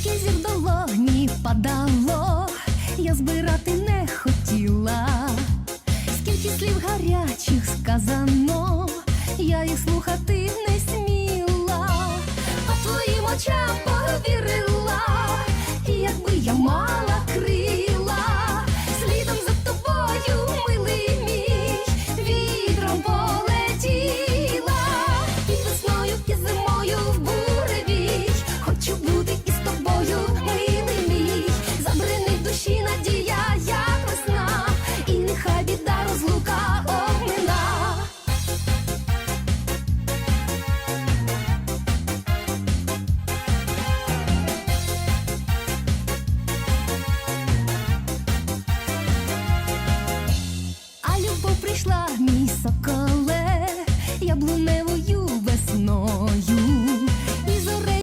Скільки зір долоні падало, я збирати не хотіла, скільки слів гарячих сказано, я їх слухати не сміла, а твоїм очам повірила, і якби я мала. душі надія, як весна, і нехай біда розлука огнена. А любов прийшла мій соколе.